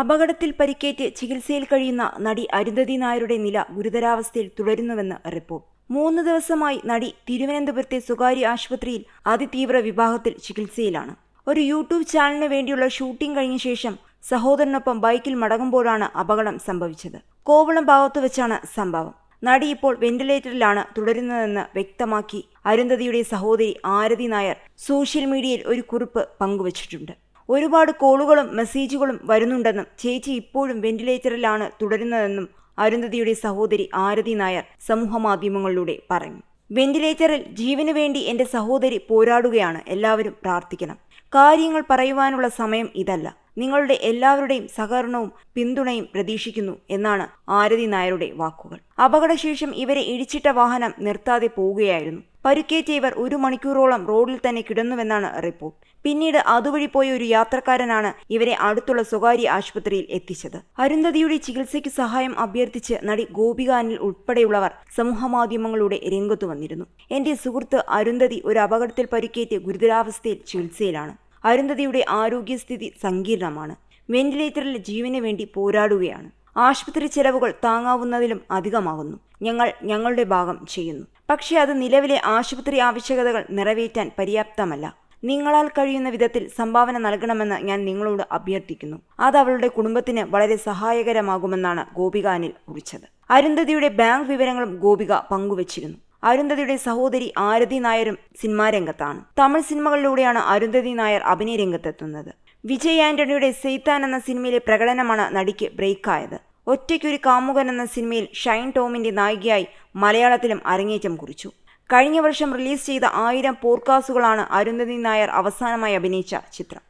അപകടത്തിൽ പരിക്കേറ്റ് ചികിത്സയിൽ കഴിയുന്ന നടി അരുന്ധതി നായരുടെ നില ഗുരുതരാവസ്ഥയിൽ തുടരുന്നുവെന്ന് റിപ്പോർട്ട്. മൂന്ന് ദിവസമായി നടി തിരുവനന്തപുരത്തെ സ്വകാര്യ ആശുപത്രിയിൽ അതിതീവ്ര വിഭാഗത്തിൽ ചികിത്സയിലാണ്. ഒരു യൂട്യൂബ് ചാനലിന് വേണ്ടിയുള്ള ഷൂട്ടിംഗ് കഴിഞ്ഞ ശേഷം സഹോദരനൊപ്പം ബൈക്കിൽ മടങ്ങുമ്പോഴാണ് അപകടം സംഭവിച്ചത്. കോവളം ഭാഗത്ത് വെച്ചാണ് സംഭവം. നടി ഇപ്പോൾ വെന്റിലേറ്ററിലാണ് തുടരുന്നതെന്ന് വ്യക്തമാക്കി അരുന്ധതിയുടെ സഹോദരി ആരതി നായർ സോഷ്യൽ മീഡിയയിൽ ഒരു കുറിപ്പ് പങ്കുവച്ചിട്ടുണ്ട്. ഒരുപാട് കോളുകളും മെസ്സേജുകളും വരുന്നുണ്ടെന്നും ചേച്ചി ഇപ്പോഴും വെന്റിലേറ്ററിലാണ് തുടരുന്നതെന്നും അരുന്ധതിയുടെ സഹോദരി ആരതി നായർ സമൂഹമാധ്യമങ്ങളിലൂടെ പറഞ്ഞു. വെന്റിലേറ്ററിൽ ജീവനു വേണ്ടി എന്റെ സഹോദരി പോരാടുകയാണ്. എല്ലാവരും പ്രാർത്ഥിക്കണം. കാര്യങ്ങൾ പറയുവാനുള്ള സമയം ഇതല്ല. നിങ്ങളുടെ എല്ലാവരുടെയും സഹകരണവും പിന്തുണയും പ്രതീക്ഷിക്കുന്നു എന്നാണ് ആരതി നായരുടെ വാക്കുകൾ. അപകടശേഷം ഇവരെ ഇടിച്ചിട്ട വാഹനം നിർത്താതെ പോവുകയായിരുന്നു. പരുക്കേറ്റ ഇവർ ഒരു മണിക്കൂറോളം റോഡിൽ തന്നെ കിടന്നുവെന്നാണ് റിപ്പോർട്ട്. പിന്നീട് അതുവഴി പോയ ഒരു യാത്രക്കാരനാണ് ഇവരെ അടുത്തുള്ള സ്വകാര്യ ആശുപത്രിയിൽ എത്തിച്ചത്. അരുന്ധതിയുടെ ചികിത്സയ്ക്ക് സഹായം അഭ്യർത്ഥിച്ച് നടി ഗോപിക അനിൽ ഉൾപ്പെടെയുള്ളവർ സമൂഹമാധ്യമങ്ങളുടെ രംഗത്തു വന്നിരുന്നു. എന്റെ സുഹൃത്ത് അരുന്ധതി ഒരു അപകടത്തിൽ പരുക്കേറ്റ് ഗുരുതരാവസ്ഥയിൽ ചികിത്സയിലാണ്. അരുന്ധതിയുടെ ആരോഗ്യസ്ഥിതി സങ്കീർണമാണ്. വെന്റിലേറ്ററിൽ ജീവന് വേണ്ടി പോരാടുകയാണ്. ആശുപത്രി ചെലവുകൾ താങ്ങാവുന്നതിലും അധികമാകുന്നു. ഞങ്ങൾ ഞങ്ങളുടെ ഭാഗം ചെയ്യുന്നു. പക്ഷേ അത് നിലവിലെ ആശുപത്രി ആവശ്യകതകൾ നിറവേറ്റാൻ പര്യാപ്തമല്ല. നിങ്ങളാൽ കഴിയുന്ന വിധത്തിൽ സംഭാവന നൽകണമെന്ന് ഞാൻ നിങ്ങളോട് അഭ്യർത്ഥിക്കുന്നു. അത് അവളുടെ കുടുംബത്തിന് വളരെ സഹായകരമാകുമെന്നാണ് ഗോപിക അനിൽ കുറിച്ചത്. അരുന്ധതിയുടെ ബാങ്ക് വിവരങ്ങളും ഗോപിക പങ്കുവച്ചിരുന്നു. അരുന്ധതിയുടെ സഹോദരി ആരതി നായരും സിനിമാ രംഗത്താണ്. തമിഴ് സിനിമകളിലൂടെയാണ് അരുന്ധതി നായർ അഭിനയ രംഗത്തെത്തുന്നത്. വിജയ് ആന്റണിയുടെ സെയ്ത്താൻ എന്ന സിനിമയിലെ പ്രകടനമാണ് നടിക്ക് ബ്രേക്കായത്. ഒറ്റയ്ക്കൊരു കാമുകൻ എന്ന സിനിമയിൽ ഷൈൻ ടോമിന്റെ നായികയായി മലയാളത്തിലും അരങ്ങേറ്റം കുറിച്ചു. കഴിഞ്ഞ വർഷം റിലീസ് ചെയ്ത ആയിരം പോർക്കാസുകളാണ് അരുന്ധതി നായർ അവസാനമായി അഭിനയിച്ച ചിത്രം.